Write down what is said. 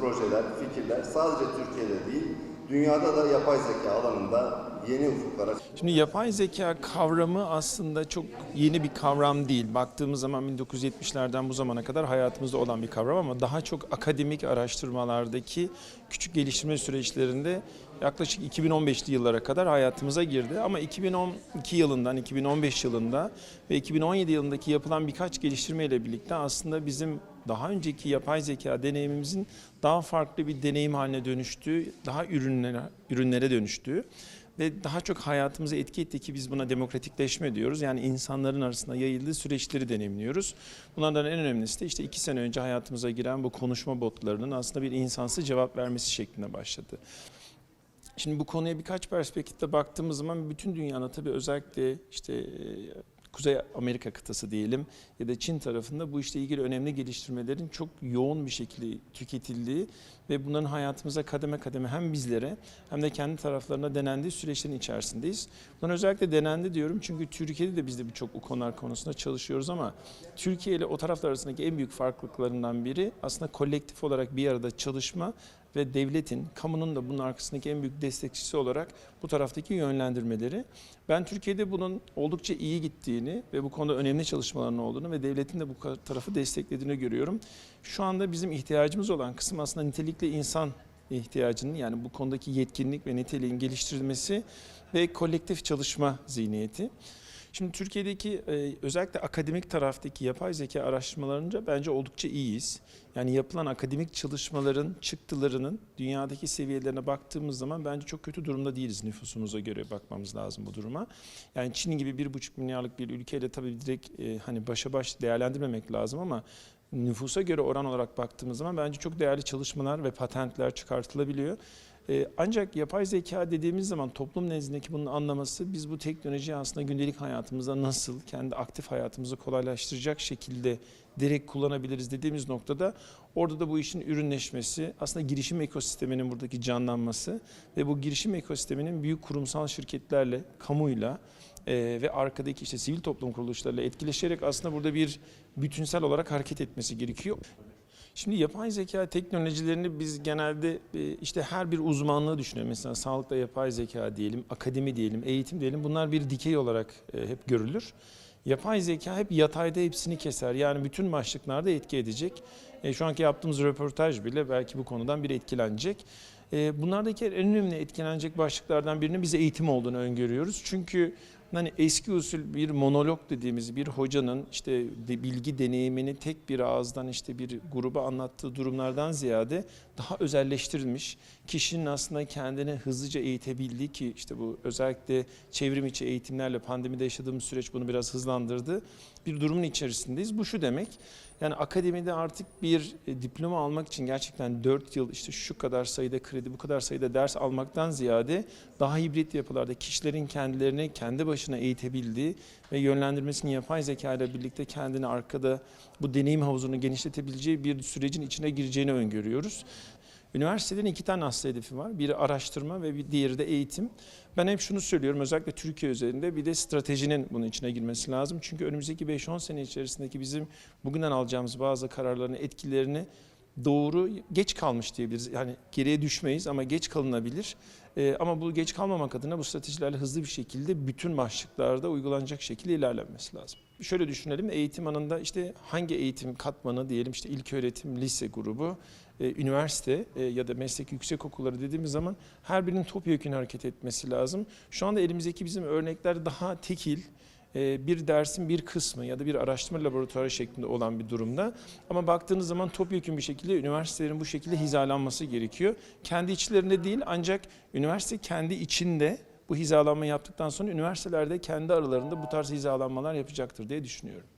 projeler, fikirler sadece Türkiye'de değil, dünyada da yapay zeka alanında yeni ufuklara Şimdi yapay zeka kavramı aslında çok yeni bir kavram değil. Baktığımız zaman 1970'lerden bu zamana kadar hayatımızda olan bir kavram ama daha çok akademik araştırmalardaki küçük geliştirme süreçlerinde yaklaşık 2015'li yıllara kadar hayatımıza girdi. Ama 2012 yılından 2015 yılında ve 2017 yılındaki yapılan birkaç geliştirme ile birlikte aslında bizim daha önceki yapay zeka deneyimimizin daha farklı bir deneyim haline dönüştüğü, daha ürünlere, ürünlere dönüştüğü ve daha çok hayatımıza etki etti ki biz buna demokratikleşme diyoruz. Yani insanların arasında yayıldığı süreçleri deneyimliyoruz. Bunlardan en önemlisi de işte iki sene önce hayatımıza giren bu konuşma botlarının aslında bir insansı cevap vermesi şeklinde başladı. Şimdi bu konuya birkaç perspektifte baktığımız zaman bütün dünyada tabii özellikle işte e, Kuzey Amerika kıtası diyelim ya da Çin tarafında bu işle ilgili önemli geliştirmelerin çok yoğun bir şekilde tüketildiği ve bunların hayatımıza kademe kademe hem bizlere hem de kendi taraflarına denendiği süreçlerin içerisindeyiz. Bunlar özellikle denendi diyorum çünkü Türkiye'de de biz de birçok bu konular konusunda çalışıyoruz ama Türkiye ile o taraflar arasındaki en büyük farklılıklarından biri aslında kolektif olarak bir arada çalışma ve devletin, kamunun da bunun arkasındaki en büyük destekçisi olarak bu taraftaki yönlendirmeleri. Ben Türkiye'de bunun oldukça iyi gittiğini ve bu konuda önemli çalışmaların olduğunu ve devletin de bu tarafı desteklediğini görüyorum. Şu anda bizim ihtiyacımız olan kısım aslında nitelikli insan ihtiyacının yani bu konudaki yetkinlik ve niteliğin geliştirilmesi ve kolektif çalışma zihniyeti. Şimdi Türkiye'deki e, özellikle akademik taraftaki yapay zeka araştırmalarınca bence oldukça iyiyiz. Yani yapılan akademik çalışmaların çıktılarının dünyadaki seviyelerine baktığımız zaman bence çok kötü durumda değiliz nüfusumuza göre bakmamız lazım bu duruma. Yani Çin gibi bir buçuk milyarlık bir ülkeyle tabii direkt e, hani başa baş değerlendirmemek lazım ama nüfusa göre oran olarak baktığımız zaman bence çok değerli çalışmalar ve patentler çıkartılabiliyor. Ee, Ancak yapay zeka dediğimiz zaman toplum nezdindeki bunun anlaması biz bu teknolojiyi aslında gündelik hayatımızda nasıl kendi aktif hayatımızı kolaylaştıracak şekilde direkt kullanabiliriz dediğimiz noktada orada da bu işin ürünleşmesi aslında girişim ekosisteminin buradaki canlanması ve bu girişim ekosisteminin büyük kurumsal şirketlerle kamuyla e, ve arkadaki işte sivil toplum kuruluşlarıyla etkileşerek aslında burada bir bütünsel olarak hareket etmesi gerekiyor. Şimdi yapay zeka teknolojilerini biz genelde e, işte her bir uzmanlığı düşünüyoruz. Mesela sağlıkta yapay zeka diyelim, akademi diyelim, eğitim diyelim. Bunlar bir dikey olarak e, hep görülür. Yapay zeka hep yatayda hepsini keser. Yani bütün başlıklarda etki edecek. E, Şu anki yaptığımız röportaj bile belki bu konudan bir etkilenecek. Bunlardaki en önemli etkilenecek başlıklardan birinin bize eğitim olduğunu öngörüyoruz. Çünkü hani eski usul bir monolog dediğimiz bir hocanın işte de bilgi deneyimini tek bir ağızdan işte bir gruba anlattığı durumlardan ziyade daha özelleştirilmiş kişinin aslında kendini hızlıca eğitebildiği ki işte bu özellikle çevrim içi eğitimlerle pandemide yaşadığımız süreç bunu biraz hızlandırdı. Bir durumun içerisindeyiz. Bu şu demek yani akademide artık bir e, diploma almak için gerçekten 4 yıl işte şu kadar sayıda kredi, bu kadar sayıda ders almaktan ziyade daha hibrit yapılarda kişilerin kendilerini kendi başına eğitebildiği ve yönlendirmesini yapay zeka ile birlikte kendini arkada bu deneyim havuzunu genişletebileceği bir sürecin içine gireceğini öngörüyoruz. Üniversitelerin iki tane asıl hedefi var. Biri araştırma ve bir diğeri de eğitim. Ben hep şunu söylüyorum özellikle Türkiye üzerinde bir de stratejinin bunun içine girmesi lazım. Çünkü önümüzdeki 5-10 sene içerisindeki bizim bugünden alacağımız bazı kararların etkilerini doğru geç kalmış diyebiliriz. Yani geriye düşmeyiz ama geç kalınabilir. Ee, ama bu geç kalmamak adına bu stratejilerle hızlı bir şekilde bütün başlıklarda uygulanacak şekilde ilerlenmesi lazım. Şöyle düşünelim eğitim alanında işte hangi eğitim katmanı diyelim işte ilk öğretim, lise grubu, e, üniversite e, ya da meslek yüksek okulları dediğimiz zaman her birinin topyekun hareket etmesi lazım. Şu anda elimizdeki bizim örnekler daha tekil, bir dersin bir kısmı ya da bir araştırma laboratuvarı şeklinde olan bir durumda. Ama baktığınız zaman topyekun bir şekilde üniversitelerin bu şekilde hizalanması gerekiyor. Kendi içlerinde değil ancak üniversite kendi içinde bu hizalanma yaptıktan sonra üniversitelerde kendi aralarında bu tarz hizalanmalar yapacaktır diye düşünüyorum.